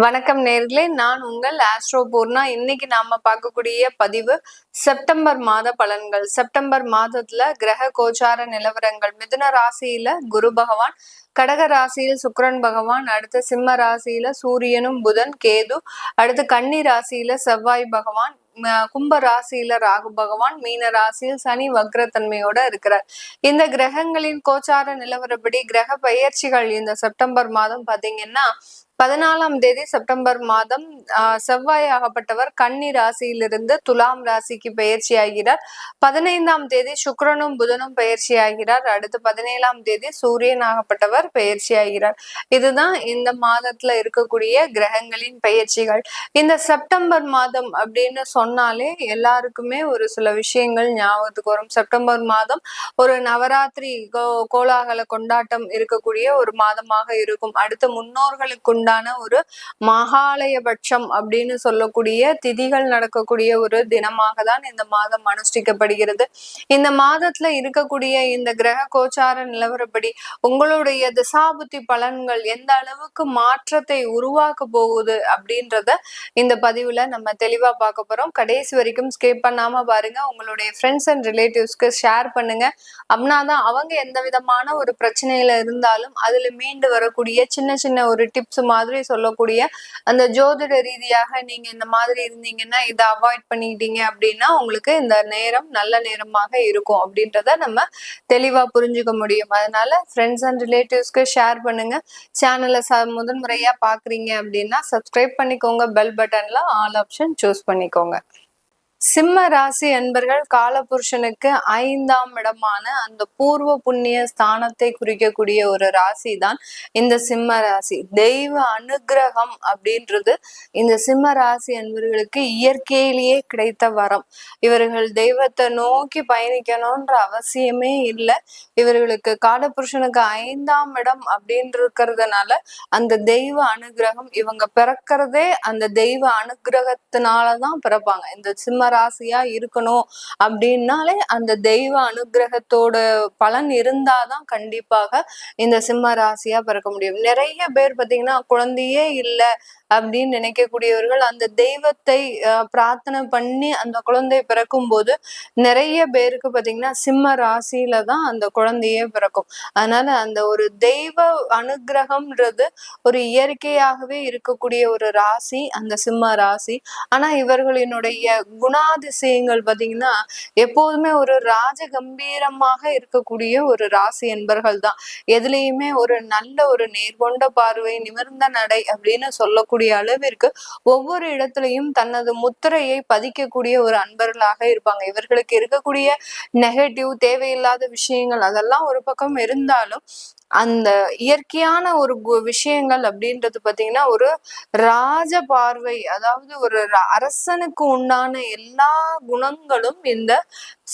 வணக்கம் நேர்களே. நான் உங்கள் ஆஸ்ட்ரோ பூர்ணா இன்னைக்கு நாம பார்க்கக்கூடிய பதிவு செப்டம்பர் மாத பலன்கள். செப்டம்பர் மாதத்துல கிரக கோச்சார நிலவரங்கள். மிதுன ராசியில குரு பகவான் கடக ராசியில் சுக்கரன் பகவான் அடுத்து சிம்ம ராசியில சூரியனும் புதன் கேது அடுத்து கன்னி ராசியில செவ்வாய் பகவான் கும்ப ராசியில ராகு பகவான் மீன ராசியில் சனி வக்ரத்தன்மையோட இருக்கிறார். இந்த கிரகங்களின் கோச்சார நிலவரப்படி கிரக பயிற்சிகள் இந்த செப்டம்பர் மாதம் பாத்தீங்கன்னா பதினாலாம் தேதி செப்டம்பர் மாதம் செவ்வாய் ஆகப்பட்டவர் கன்னி ராசியிலிருந்து துலாம் ராசிக்கு பயிற்சி ஆகிறார் பதினைந்தாம் தேதி சுக்கரனும் புதனும் பயிற்சி ஆகிறார் அடுத்து பதினேழாம் தேதி சூரியன் ஆகப்பட்டவர் பயிற்சி ஆகிறார் இதுதான் இந்த மாதத்துல இருக்கக்கூடிய கிரகங்களின் பயிற்சிகள் இந்த செப்டம்பர் மாதம் அப்படின்னு சொன்னாலே எல்லாருக்குமே ஒரு சில விஷயங்கள் ஞாபகத்துக்கு வரும். செப்டம்பர் மாதம் ஒரு நவராத்திரி கோலாகல கொண்டாட்டம் இருக்கக்கூடிய ஒரு மாதமாக இருக்கும். அடுத்து முன்னோர்களுக்கு உண்டான ஒரு மகாலயபட்சம் அப்படின்னு சொல்லக்கூடிய திதிகள் நடக்கக்கூடிய ஒரு தினமாக தான் இந்த மாதம் அனுஷ்டிக்கப்படுகிறது. இந்த மாதத்துல இருக்கக்கூடிய இந்த கிரக கோச்சார நிலவரப்படி உங்களுடைய திசாபுத்தி பலன்கள் எந்த அளவுக்கு மாற்றத்தை உருவாக்க போகுது அப்படின்றத இந்த பதிவுல நம்ம தெளிவா பார்க்க போறோம். கடைசி வரைக்கும் ஸ்கிப் பண்ணாம பாருங்க. உங்களுடைய ஃப்ரெண்ட்ஸ் அண்ட் ரிலேட்டிவ்ஸ்க்கு ஷேர் பண்ணுங்க. அப்படின்னாதான் அவங்க எந்த விதமான ஒரு பிரச்சனையில இருந்தாலும் அதுல மீண்டு வரக்கூடிய சின்ன சின்ன ஒரு டிப்ஸ் மாதிரி சொல்லக்கூடிய அந்த ஜோதிட ரீதியாக நீங்க இந்த மாதிரி இருந்தீங்கன்னா இதை அவாய்ட் பண்ணிக்கிட்டீங்க அப்படின்னா உங்களுக்கு இந்த நேரம் நல்ல நேரமாக இருக்கும் அப்படின்றத நம்ம தெளிவா புரிஞ்சுக்க முடியும். அதனால ஃப்ரெண்ட்ஸ் அண்ட் ரிலேட்டிவ்ஸ்க்கு ஷேர் பண்ணுங்க. சேனலை ச முதன்முறையா பாக்குறீங்க அப்படின்னா சப்ஸ்கிரைப் பண்ணிக்கோங்க. பெல் பட்டன்ல ஆல் ஆப்ஷன் சூஸ் பண்ணிக்கோங்க. சிம்ம ராசி அன்பர்கள் காலபுருஷனுக்கு ஐந்தாம் இடமான அந்த பூர்வ புண்ணிய ஸ்தானத்தை குறிக்கக்கூடிய ஒரு ராசி தான் இந்த சிம்ம ராசி. தெய்வ அனுகிரகம் அப்படின்றது இந்த சிம்ம ராசி அன்பர்களுக்கு இயற்கையிலேயே கிடைத்த வரம். இவர்கள் தெய்வத்தை நோக்கி பயணிக்கணும்ன்ற அவசியமே இல்லை. இவர்களுக்கு காலபுருஷனுக்கு ஐந்தாம் இடம் அப்படின்னு இருக்கிறதுனால அந்த தெய்வ அனுகிரகம் இவங்க பிறக்கிறதே அந்த தெய்வ அனுகிரகத்தினாலதான் பிறப்பாங்க. இந்த சிம்ம ராசியா இருக்கணும் அப்படின்னாலே அந்த தெய்வ அனுகிரகத்தோட பலன் இருந்தாதான் கண்டிப்பாக இந்த சிம்ம ராசியா பிறக்க முடியும். நிறைய பேர் பாத்தீங்கன்னா குழந்தையே இல்லை அப்படின்னு நினைக்கக்கூடியவர்கள் அந்த தெய்வத்தை பிரார்த்தனை பண்ணி அந்த குழந்தை பிறக்கும் போது நிறைய பேருக்கு பாத்தீங்கன்னா சிம்ம ராசியில தான் அந்த குழந்தையே பிறக்கும். அதனால அந்த ஒரு தெய்வ அனுகிரகம்ன்றது ஒரு இயற்கையாகவே இருக்கக்கூடிய ஒரு ராசி அந்த சிம்ம ராசி. ஆனா இவர்களினுடைய குண குணாதிசயங்கள் பாத்தீங்கன்னா எப்போதுமே ஒரு ராஜ கம்பீரமாக இருக்கக்கூடிய ஒரு ராசி என்பர்கள் தான். எதுலேயுமே ஒரு நல்ல ஒரு நேர்கொண்ட பார்வை நிமிர்ந்த நடை அப்படின்னு சொல்லக்கூடிய அளவிற்கு ஒவ்வொரு இடத்துலையும் தனது முத்திரையை பதிக்கக்கூடிய ஒரு அன்பர்களாக இருப்பாங்க. இவர்களுக்கு இருக்கக்கூடிய நெகட்டிவ் தேவையில்லாத விஷயங்கள் அதெல்லாம் ஒரு பக்கம் இருந்தாலும் அந்த இயற்கையான ஒரு விஷயங்கள் அப்படின்றது பாத்தீங்கன்னா ஒரு ராஜ பார்வை அதாவது ஒரு அரசனுக்கு உண்டான எல்லா குணங்களும் இந்த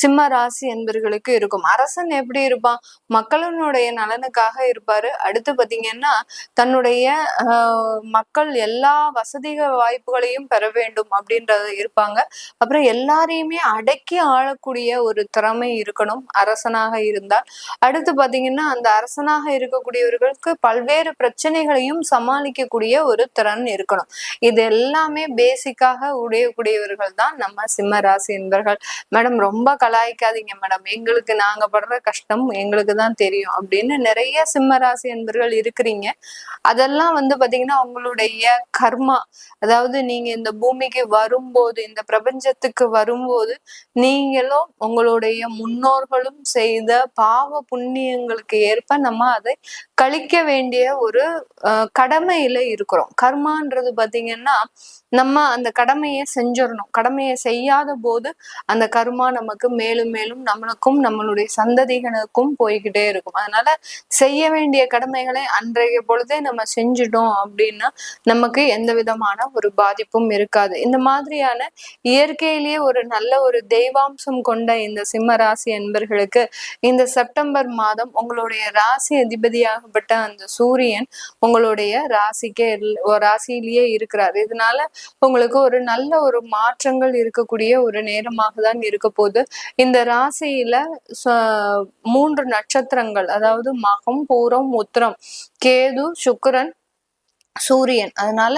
சிம்ம ராசி என்பர்களுக்கு இருக்கும். அரசன் எப்படி இருப்பான்? மக்களினுடைய நலனுக்காக இருப்பாரு. அடுத்து பாத்தீங்கன்னா தன்னுடைய மக்கள் எல்லா வசதிக வாய்ப்புகளையும் பெற வேண்டும் அப்படின்றது இருப்பாங்க. அப்புறம் எல்லாரையுமே அடக்கி ஆளக்கூடிய ஒரு திறமை இருக்கணும். அரசனாக இருந்தால். அடுத்து பாத்தீங்கன்னா அந்த அரசனாக இருக்கக்கூடியவர்களுக்கு பல்வேறு பிரச்சனைகளையும் சமாளிக்கக்கூடிய ஒரு திறன் இருக்கணும். இது எல்லாமே பேசிக்காக உடையக்கூடியவர்கள் தான் நம்ம சிம்ம ராசி என்பர்கள். மேடம் ரொம்ப கலாய்க்காதீங்க மேடம். எங்களுக்கு நாங்க படுற கஷ்டம் எங்களுக்கு தான் தெரியும் அப்படின்னு நிறைய சிம்ம ராசி என்பர்கள் இருக்கிறீங்க. அதெல்லாம் வந்து பாத்தீங்கன்னா உங்களுடைய கர்மா அதாவது நீங்க இந்த பூமிக்கு வரும்போது இந்த பிரபஞ்சத்துக்கு வரும்போது நீங்களும் உங்களுடைய முன்னோர்களும் செய்த பாவ புண்ணியங்களுக்கு ஏற்ப நம்ம அதை கழிக்க வேண்டிய ஒரு கடமையில இருக்கிறோம். கர்மான்றது பாத்தீங்கன்னா நம்ம அந்த கடமையை செஞ்சிடணும். கடமையை செய்யாத போது அந்த கர்மா நமக்கு மேலும் மேலும் நம்மளுக்கும் நம்மளுடைய சந்ததிகளுக்கும் போய்கிட்டே இருக்கும். அதனால செய்ய வேண்டிய கடமைகளை அன்றைய பொழுதே நம்ம செஞ்சிட்டோம் அப்படின்னா நமக்கு எந்த விதமான ஒரு பாதிப்பும் இருக்காது. இந்த மாதிரியான இயற்கையிலேயே ஒரு நல்ல ஒரு தெய்வாம்சம் கொண்ட இந்த சிம்ம ராசி என்பர்களுக்கு இந்த செப்டம்பர் மாதம் உங்களுடைய ராசி அதிபதியாகப்பட்ட அந்த சூரியன் உங்களுடைய ராசிக்கே ராசியிலேயே இருக்கிறார். இதனால உங்களுக்கு ஒரு நல்ல ஒரு மாற்றங்கள் இருக்கக்கூடிய ஒரு நேரமாக தான் இருக்க போது இந்த ராசியில மூன்று நட்சத்திரங்கள் அதாவது மகம் பூரம் உத்திரம் கேது சுக்கரன் சூரியன். அதனால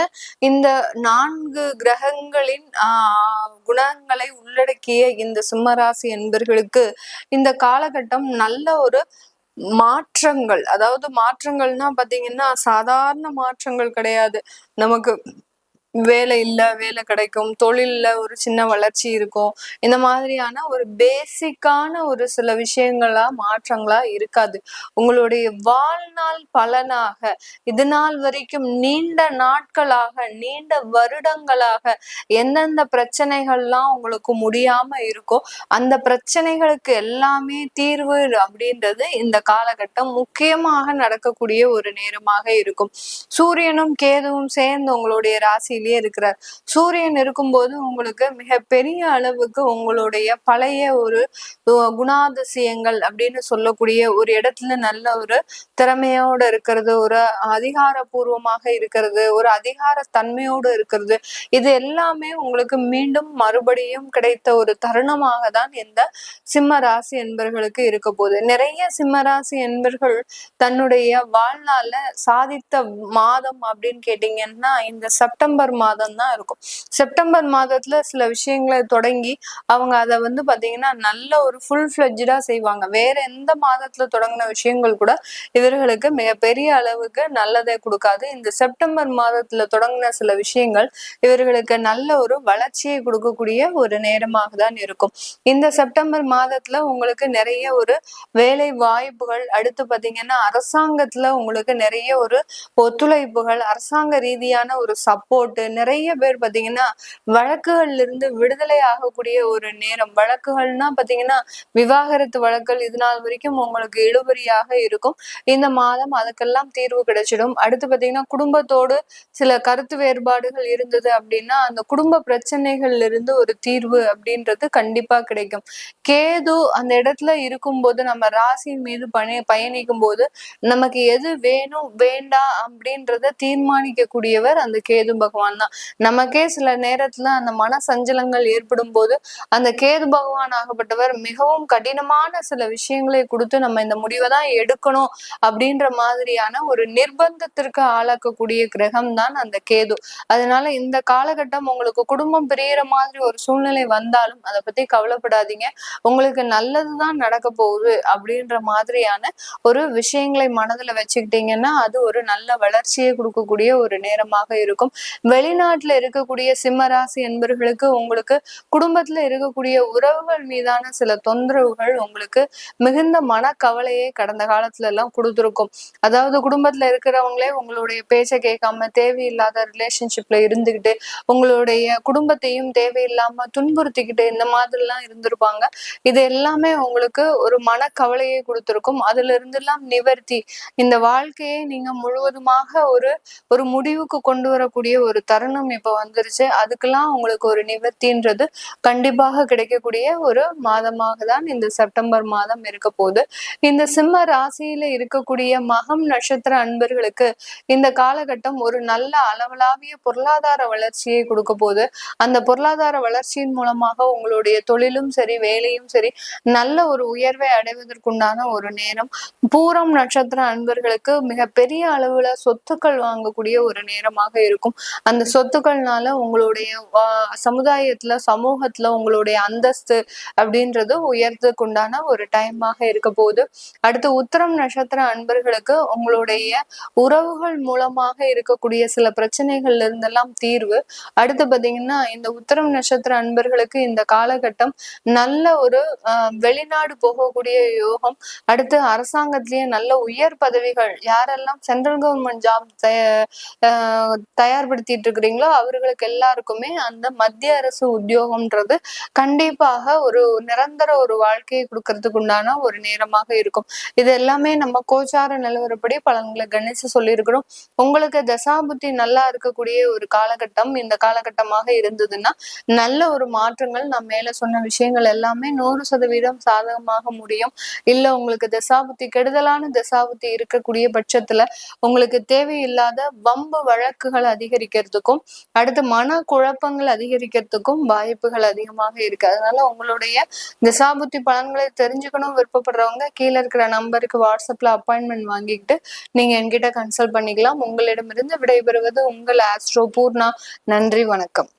இந்த நான்கு கிரகங்களின் ஆஹ் குணங்களை உள்ளடக்கிய இந்த சிம்மராசி என்பர்களுக்கு இந்த காலகட்டம் நல்ல ஒரு மாற்றங்கள். அதாவது மாற்றங்கள்னா பாத்தீங்கன்னா சாதாரண மாற்றங்கள் கிடையாது. நமக்கு வேலை இல்லை வேலை கிடைக்கும் தொழில்ல ஒரு சின்ன வளர்ச்சி இருக்கும். இந்த மாதிரியான ஒரு பேசிக்கான ஒரு சில விஷயங்களா மாற்றங்களா இருக்காது. உங்களுடைய வாழ்நாள் பலனாக இது நாள் வரைக்கும் நீண்ட நாட்களாக நீண்ட வருடங்களாக எந்தெந்த பிரச்சனைகள்லாம் உங்களுக்கு முடியாம இருக்கோ அந்த பிரச்சனைகளுக்கு எல்லாமே தீர்வு அப்படின்றது இந்த காலகட்டம் முக்கியமாக நடக்கக்கூடிய ஒரு நேரமாக இருக்கும். சூரியனும் கேதுவும் சேர்ந்து உங்களுடைய ராசி ராசியிலேயே இருக்கிறார். சூரியன் இருக்கும்போது உங்களுக்கு மிக பெரிய அளவுக்கு உங்களுடைய பழைய ஒரு குணாதிசயங்கள் அப்படின்னு சொல்லக்கூடிய ஒரு இடத்துல நல்ல ஒரு திறமையோடு இருக்கிறது ஒரு அதிகாரபூர்வமாக இருக்கிறது ஒரு அதிகார தன்மையோடு இருக்கிறது. இது எல்லாமே உங்களுக்கு மீண்டும் மறுபடியும் கிடைத்த ஒரு தருணமாக தான் இந்த சிம்ம ராசி என்பர்களுக்கு இருக்க போகுது. நிறைய சிம்ம ராசி என்பர்கள் தன்னுடைய வாழ்நாள்ல சாதித்த மாதம் அப்படின்னு கேட்டீங்கன்னா இந்த செப்டம்பர் செப்டம்பர் மாதம் தான் இருக்கும். செப்டம்பர் மாதத்துல சில விஷயங்களை தொடங்கி அவங்க அதை வந்து பாத்தீங்கன்னா நல்ல ஒரு ஃபுல் ஃபிளட்ஜா செய்வாங்க. வேற எந்த மாதத்துல தொடங்கின விஷயங்கள் கூட இவர்களுக்கு மிகப்பெரிய அளவுக்கு நல்லதை கொடுக்காது. இந்த செப்டம்பர் மாதத்துல தொடங்கின சில விஷயங்கள் இவர்களுக்கு நல்ல ஒரு வளர்ச்சியை கொடுக்கக்கூடிய ஒரு நேரமாக தான் இருக்கும். இந்த செப்டம்பர் மாதத்துல உங்களுக்கு நிறைய ஒரு வேலை வாய்ப்புகள் அடுத்து பாத்தீங்கன்னா அரசாங்கத்துல உங்களுக்கு நிறைய ஒரு ஒத்துழைப்புகள் அரசாங்க ரீதியான ஒரு சப்போர்ட் போட்டு நிறைய பேர் பாத்தீங்கன்னா வழக்குகள்ல இருந்து விடுதலை ஆகக்கூடிய ஒரு நேரம். வழக்குகள்னா பாத்தீங்கன்னா விவாகரத்து வழக்குகள் இது நாள் வரைக்கும் உங்களுக்கு இழுபறியாக இருக்கும். இந்த மாதம் அதுக்கெல்லாம் தீர்வு கிடைச்சிடும். அடுத்து பாத்தீங்கன்னா குடும்பத்தோடு சில கருத்து வேறுபாடுகள் இருந்தது அப்படின்னா அந்த குடும்ப பிரச்சனைகள்ல இருந்து ஒரு தீர்வு அப்படின்றது கண்டிப்பா கிடைக்கும். கேது அந்த இடத்துல இருக்கும்போது நம்ம ராசியின் மீது பணி பயணிக்கும் போது நமக்கு எது வேணும் வேண்டாம் அப்படின்றத தீர்மானிக்க கூடியவர் அந்த கேது பகவான். பகவான் தான். நமக்கே சில நேரத்துல அந்த மன சஞ்சலங்கள் ஏற்படும் போது அந்த கேது பகவான் ஆகப்பட்டவர் மிகவும் கடினமான சில விஷயங்களை கொடுத்து நம்ம இந்த முடிவை தான் எடுக்கணும் அப்படின்ற மாதிரியான ஒரு நிர்பந்தத்திற்கு ஆளாக்கக்கூடிய கிரகம் தான் அந்த கேது. அதனால இந்த காலகட்டம் உங்களுக்கு குடும்பம் பிரியற மாதிரி ஒரு சூழ்நிலை வந்தாலும் அதை பத்தி கவலைப்படாதீங்க. உங்களுக்கு நல்லதுதான் நடக்க போகுது அப்படின்ற மாதிரியான ஒரு விஷயங்களை மனதுல வச்சுக்கிட்டீங்கன்னா அது ஒரு நல்ல வளர்ச்சியை கொடுக்கக்கூடிய ஒரு நேரமாக இருக்கும். வெளிநாட்டுல இருக்கக்கூடிய சிம்மராசி என்பர்களுக்கு உங்களுக்கு குடும்பத்துல இருக்கக்கூடிய உறவுகள் மீதான சில தொந்தரவுகள் உங்களுக்கு மிகுந்த மனக்கவலையை கடந்த காலத்துல எல்லாம் கொடுத்துருக்கும். அதாவது குடும்பத்துல இருக்கிறவங்களே உங்களுடைய பேச்சை கேட்காம தேவையில்லாத ரிலேஷன்ஷிப்ல இருந்துகிட்டு உங்களுடைய குடும்பத்தையும் தேவையில்லாம துன்புறுத்திக்கிட்டு இந்த மாதிரி எல்லாம் இருந்திருப்பாங்க. இது எல்லாமே உங்களுக்கு ஒரு மனக்கவலையை கொடுத்துருக்கும். அதுல இருந்தெல்லாம் நிவர்த்தி. இந்த வாழ்க்கையை நீங்க முழுவதுமாக ஒரு ஒரு முடிவுக்கு கொண்டு வரக்கூடிய ஒரு தருணம் இப்ப வந்துருச்சு. அதுக்கெல்லாம் உங்களுக்கு ஒரு நிவர்த்தின்றது கண்டிப்பாக கிடைக்கக்கூடிய ஒரு மாதமாக தான் இந்த செப்டம்பர் மாதம் இருக்க போகுது. இந்த சிம்ம ராசியில இருக்கக்கூடிய மகம் நட்சத்திர அன்பர்களுக்கு இந்த காலகட்டம் ஒரு நல்ல அளவலாவிய பொருளாதார வளர்ச்சியை கொடுக்க போகுது. அந்த பொருளாதார வளர்ச்சியின் மூலமாக உங்களுடைய தொழிலும் சரி வேலையும் சரி நல்ல ஒரு உயர்வை அடைவதற்குண்டான ஒரு நேரம். பூரம் நட்சத்திர அன்பர்களுக்கு மிக பெரிய அளவுல சொத்துக்கள் வாங்கக்கூடிய ஒரு நேரமாக இருக்கும். அந்த சொத்துக்கள்னால உங்களுடைய சமுதாயத்துல சமூகத்துல உங்களுடைய அந்தஸ்து அப்படின்றது உயர்த்துக்குண்டான ஒரு டைமாக இருக்க போகுது. அடுத்து உத்தரம் நட்சத்திர அன்பர்களுக்கு உங்களுடைய உறவுகள் மூலமாக இருக்கக்கூடிய சில பிரச்சனைகள்ல இருந்தெல்லாம் தீர்வு. அடுத்து பாத்தீங்கன்னா இந்த உத்தரம் நட்சத்திர அன்பர்களுக்கு இந்த காலகட்டம் நல்ல ஒரு வெளிநாடு போகக்கூடிய யோகம். அடுத்து அரசாங்கத்திலேயே நல்ல உயர் பதவிகள். யாரெல்லாம் சென்ட்ரல் கவர்மெண்ட் ஜாப் தயார்படுத்தி பண்ணிட்டு இருக்கிறீங்களோ அவர்களுக்கு எல்லாருக்குமே அந்த மத்திய அரசு உத்தியோகம்ன்றது கண்டிப்பாக ஒரு நிரந்தர ஒரு வாழ்க்கையை கொடுக்கறதுக்கு உண்டான ஒரு நேரமாக இருக்கும். இது எல்லாமே நம்ம கோச்சார நிலவரப்படி பலன்களை கணிச்சு சொல்லியிருக்கிறோம். உங்களுக்கு தசாபுத்தி நல்லா இருக்கக்கூடிய ஒரு காலகட்டம் இந்த காலகட்டமாக இருந்ததுன்னா நல்ல ஒரு மாற்றங்கள் நான் மேல சொன்ன விஷயங்கள் எல்லாமே நூறு சதவீதம் சாதகமாக முடியும். இல்ல உங்களுக்கு தசாபுத்தி கெடுதலான தசாபுத்தி இருக்கக்கூடிய பட்சத்துல உங்களுக்கு தேவையில்லாத வம்பு வழக்குகள் அதிகரிக்கிறது. அதிகரிக்கிறதுக்கும் அடுத்து மன குழப்பங்கள் அதிகரிக்கிறதுக்கும் வாய்ப்புகள் அதிகமாக இருக்கு. அதனால உங்களுடைய திசாபுத்தி பலன்களை தெரிஞ்சுக்கணும் விருப்பப்படுறவங்க கீழே இருக்கிற நம்பருக்கு வாட்ஸ்அப்ல அப்பாயின்மெண்ட் வாங்கிக்கிட்டு நீங்க என்கிட்ட கன்சல்ட் பண்ணிக்கலாம். உங்களிடமிருந்து விடைபெறுவது உங்கள் ஆஸ்ட்ரோ பூர்ணா நன்றி வணக்கம்.